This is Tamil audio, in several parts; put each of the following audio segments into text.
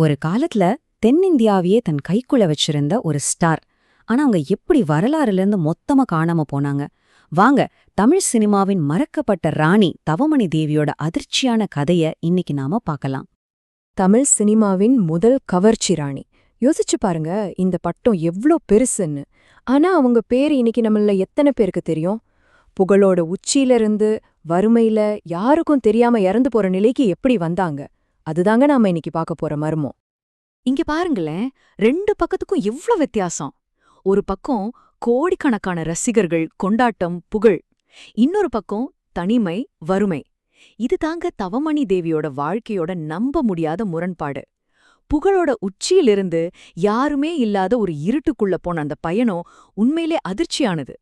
ஒரு காலத்துல தென்னிந்தியாவையே தன் கைக்குள்ள வச்சிருந்த ஒரு ஸ்டார் ஆனா அவங்க எப்படி வரலாறுல இருந்து மொத்தமா காணாம போனாங்க? வாங்க தமிழ் சினிமாவின் மறக்கப்பட்ட ராணி தவமணி தேவியோட அதிர்ச்சியான கதைய இன்னைக்கு நாம பார்க்கலாம். தமிழ் சினிமாவின் முதல் கவர்ச்சி ராணி. யோசிச்சு பாருங்க இந்த பட்டம் எவ்ளோ பெருசுன்னு. ஆனா அவங்க பேர் இன்னைக்கு நம்மள எத்தனை பேருக்கு தெரியும்? புகழோட உச்சியிலிருந்து வறுமையில யாருக்கும் தெரியாம இறந்து போற நிலைக்கு எப்படி வந்தாங்க? அதுதாங்க நாம இன்னைக்கு பார்க்க போற மர்மம். இங்க பாருங்களேன் ரெண்டு பக்கத்துக்கும் எவ்ளோ வித்தியாசம். ஒரு பக்கம் கோடிக்கணக்கான ரசிகர்கள் கொண்டாட்டம் புகழ். இன்னொரு பக்கம் தனிமை வறுமை. இது தாங்க தவமணி தேவியோட வாழ்க்கையோட நம்ப முடியாத முரண்பாடு. புகழோட உச்சியிலிருந்து யாருமே இல்லாத ஒரு இருட்டுக்குள்ள போன அந்த பயணம் உண்மையிலே அதிர்ச்சியானது.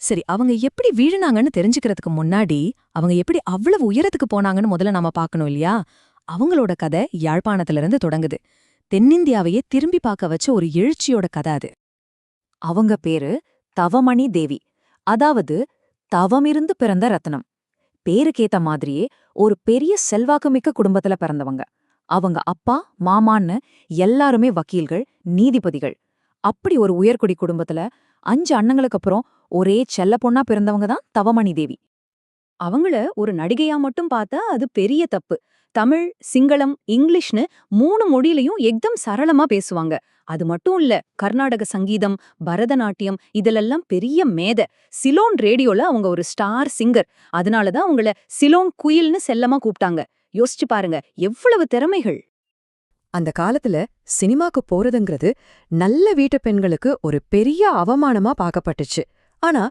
சரி அவங்க எப்படி வீழுனாங்கன்னு தெரிஞ்சுக்கிறதுக்கு முன்னாடி அவங்க எப்படி அவ்வளவு உயரத்துக்கு போனாங்கன்னு முதல்ல நாம பார்க்கணும் இல்லையா? அவங்களோட கதை யாழ்ப்பாணத்துல இருந்து தொடங்குது. தென்னிந்தியாவையே திரும்பி பார்க்க வச்ச ஒரு எழுச்சியோட கதை அது. அவங்க பேரு தவமணி தேவி. அதாவது தவமிருந்து பிறந்த ரத்னம். பேருக்கேத்த மாதிரியே ஒரு பெரிய செல்வாக்குமிக்க குடும்பத்துல பிறந்தவங்க. அவங்க அப்பா மாமான்னு எல்லாருமே வக்கீல்கள் நீதிபதிகள். அப்படி ஒரு உயர்குடி குடும்பத்துல அஞ்சு அண்ணங்களுக்கு அப்புறம் ஒரே செல்ல பொண்ணா பிறந்தவங்க தான் தவமணி தேவி. அவங்கள ஒரு நடிகையா மட்டும் பார்த்தா அது பெரிய தப்பு. தமிழ் சிங்களம் இங்கிலீஷ்னு மூணு மொழியிலையும் எக்தம் சரளமா பேசுவாங்க. அது மட்டும் இல்ல கர்நாடக சங்கீதம் பரதநாட்டியம் இதிலெல்லாம் பெரிய மேத. சிலோன் ரேடியோல அவங்க ஒரு ஸ்டார் சிங்கர். அதனாலதான் அவங்கள சிலோன் குயில்னு செல்லமா கூப்பிட்டாங்க. யோசிச்சு பாருங்க எவ்வளவு திறமைகள். அந்த காலத்துல சினிமாக்கு போறதுங்கிறது நல்ல வீட்டு பெண்களுக்கு ஒரு பெரிய அவமானமா பார்க்கப்பட்டுச்சு. ஆனா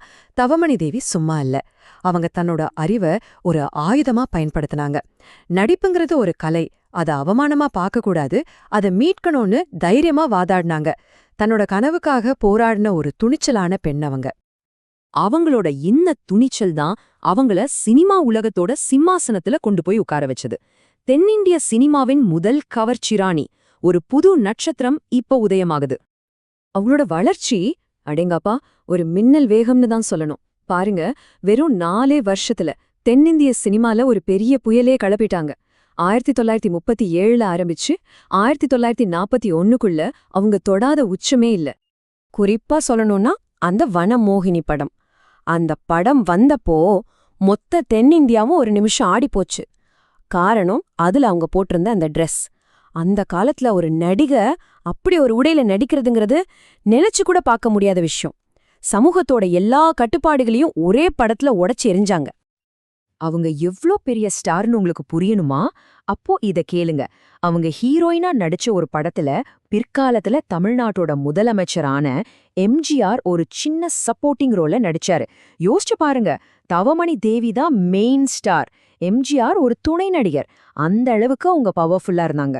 தவமணி தேவி சும்மா இல்ல. அவங்க தன்னோட அறிவை ஒரு ஆயுதமா பயன்படுத்தினாங்க. நடிப்புங்கிறது ஒரு கலை. அத அவமானமா பார்க்கக்கூடாது. அதை மீட்கணும்னு தைரியமா வாதாடினாங்க. தன்னோட கனவுக்காக போராடின ஒரு துணிச்சலான பெண் அவங்க. அவங்களோட இன்ன துணிச்சல் தான் அவங்கள சினிமா உலகத்தோட சிம்மாசனத்துல கொண்டு போய் உட்கார வச்சது. தென்னிந்திய சினிமாவின் முதல் கவர்ச்சிராணி ஒரு புது நட்சத்திரம் இப்ப உதயமாகுது. அவங்களோட வளர்ச்சி அடேங்கப்பா ஒரு மின்னல் வேகம்னு தான் சொல்லணும். பாருங்க வெறும் நாலே வருஷத்துல தென்னிந்திய சினிமால ஒரு பெரிய புயலே கிளப்பிட்டாங்க. ஆயிரத்தி தொள்ளாயிரத்தி முப்பத்தி ஏழுல ஆரம்பிச்சு ஆயிரத்தி தொள்ளாயிரத்தி நாற்பத்தி ஒன்னுக்குள்ள அவங்க தொடாத உச்சமே இல்ல. குறிப்பா சொல்லணும்னா அந்த வனமோகினி படம். அந்த படம் வந்தப்போ மொத்த தென்னிந்தியாவும் ஒரு நிமிஷம் ஆடிப்போச்சு. காரணம் அதுல அவங்க போட்டிருந்த அந்த ட்ரெஸ் அந்த காலத்துல ஒரு நடிகை அப்படி ஒரு உடையில நடிக்கிறதுங்கிறது நினைச்சு கூட பார்க்க முடியாத விஷயம். சமூகத்தோட எல்லா கட்டுப்பாடுகளையும் ஒரே படத்துல உடைச்சு எரிஞ்சாங்க. அவங்க எவ்ளோ பெரிய ஸ்டார்னு உங்களுக்கு புரியணுமா? அப்போ இத கேளுங்க. அவங்க ஹீரோயினா நடிச்ச ஒரு படத்துல பிற்காலத்துல தமிழ்நாட்டோட முதலமைச்சரான எம்ஜிஆர் ஒரு சின்ன சப்போர்ட்டிங் ரோல நடிச்சாரு. யோசிச்சு பாருங்க தவமணி தேவி தான் மெயின் ஸ்டார் எம்ஜிஆர் ஒரு துணை நடிகர். அந்த அளவுக்கு அவங்க பவர்ஃபுல்லா இருந்தாங்க.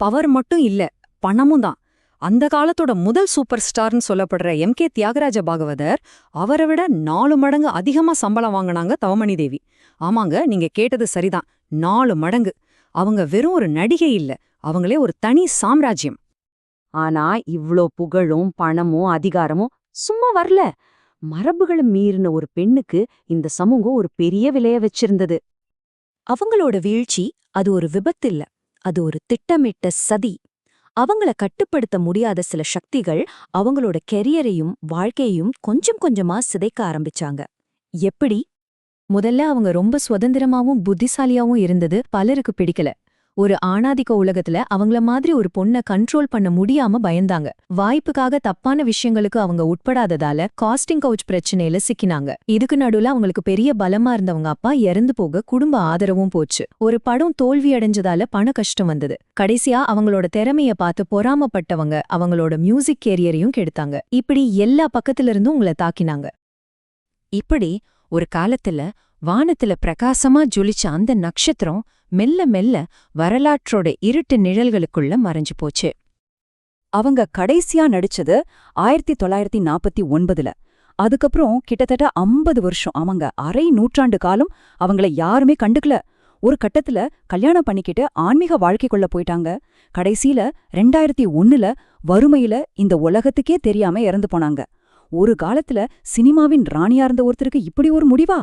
பவர் மட்டும் இல்ல. பணமும் தான் அந்த காலத்தோட முதல் சூப்பர் ஸ்டார்னு சொல்லப்படுற எம் கே தியாகராஜ பாகவதர் அவரை விட நாலு மடங்கு அதிகமா சம்பளம் வாங்கினாங்க தவமணி தேவி. ஆமாங்க நீங்க கேட்டது சரிதான். நாலு மடங்கு. அவங்க வெறும் ஒரு நடிகை இல்ல அவங்களே ஒரு தனி சாம்ராஜ்யம். ஆனா இவ்ளோ புகழும் பணமும் அதிகாரமும் சும்மா வரல. மரபுகளை மீறின ஒரு பெண்ணுக்கு இந்த சமூகம் ஒரு பெரிய விலைய வச்சிருந்தது. அவங்களோட வீழ்ச்சி அது ஒரு விபத்து இல்ல அது ஒரு திட்டமிட்ட சதி. அவங்கள கட்டுப்படுத்த முடியாத சில சக்திகள் அவங்களோட கெரியரையும் வாழ்க்கையையும் கொஞ்சம் கொஞ்சமா சிதைக்க ஆரம்பிச்சாங்க. எப்படி? முதல்ல அவங்க ரொம்ப சுதந்திரமாவும் புத்திசாலியாவும் இருந்தது பலருக்கு பிடிக்கல. ஒரு ஆணாதிக்க உலகத்துல அவங்கள மாதிரி ஒரு பொண்ண கண்ட்ரோல் பண்ண முடியாம பயந்தாங்க. வாய்ப்புக்காக தப்பான விஷயங்களுக்கு அவங்க உட்படாததால காஸ்டிங் கவுச் பிரச்சனையில சிக்கினாங்க. இதுக்கு நடுவுல அவங்களுக்கு பெரிய பலமா இருந்தவங்க அப்பா இறந்து போக குடும்ப ஆதரவும் போச்சு. ஒரு படம் தோல்வி அடைஞ்சதால பண கஷ்டம் வந்தது. கடைசியா அவங்களோட திறமைய பார்த்து பொறாமப்பட்டவங்க அவங்களோட மியூசிக் கேரியரையும் கெடுத்தாங்க. இப்படி எல்லா பக்கத்துல இருந்தும் உங்களை தாக்கினாங்க. இப்படி ஒரு காலத்துல வானத்துல பிரகாசமா ஜொலிச்ச அந்த நட்சத்திரம் மெல்ல மெல்ல வரலாற்றோட இருட்டு நிழல்களுக்குள்ள மறைஞ்சு போச்சு. அவங்க கடைசியா நடிச்சது ஆயிரத்தி தொள்ளாயிரத்தி நாற்பத்தி ஒன்பதுல. அதுக்கப்புறம் கிட்டத்தட்ட ஐம்பது வருஷம் அவங்க அரை நூற்றாண்டு காலம் அவங்கள யாருமே கண்டுக்கல. ஒரு கட்டத்துல கல்யாணம் பண்ணிக்கிட்டு ஆன்மீக வாழ்க்கைக்குள்ள போயிட்டாங்க. கடைசியில ரெண்டாயிரத்தி ஒன்னுல வறுமையில இந்த உலகத்துக்கே தெரியாம இறந்து போனாங்க. ஒரு காலத்துல சினிமாவின் ராணியா இருந்த ஒருத்தருக்கு இப்படி ஒரு முடிவா?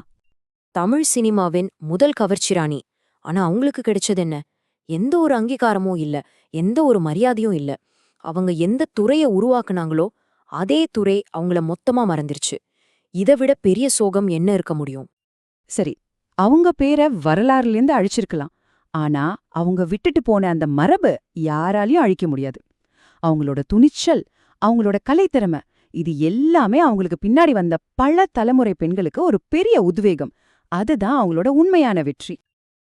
தமிழ் சினிமாவின் முதல் கவர்ச்சிராணி. ஆனா அவங்களுக்கு கிடைச்சது என்ன? எந்த ஒரு அங்கீகாரமும் இல்ல. எந்த ஒரு மரியாதையும் இல்ல. அவங்க எந்த துறைய உருவாக்குனாங்களோ அதே துறை அவங்கள மொத்தமா மறந்துருச்சு. இதை விட பெரிய சோகம் என்ன இருக்க முடியும்? சரி அவங்க பேரை வரலாறுலேருந்து அழிச்சிருக்கலாம். ஆனா அவங்க விட்டுட்டு போன அந்த மரபு யாராலையும் அழிக்க முடியாது. அவங்களோட துணிச்சல் அவங்களோட கலைத்திறமை இது எல்லாமே அவங்களுக்கு பின்னாடி வந்த பல தலைமுறை பெண்களுக்கு ஒரு பெரிய உத்வேகம். அதுதான் அவங்களோட உண்மையான வெற்றி.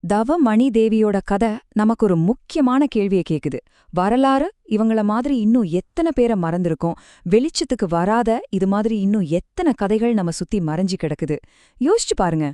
தவ மணி தேவியோட கதை நமக்கு ஒரு முக்கியமான கேள்வியை கேக்குது. வரலாறு இவங்கள மாதிரி இன்னும் எத்தனை பேரை மறந்திருக்கோம்? வெளிச்சத்துக்கு வராத இது மாதிரி இன்னும் எத்தனை கதைகள் நம்ம சுத்தி மறைஞ்சு கிடக்குது? யோசிச்சு பாருங்க.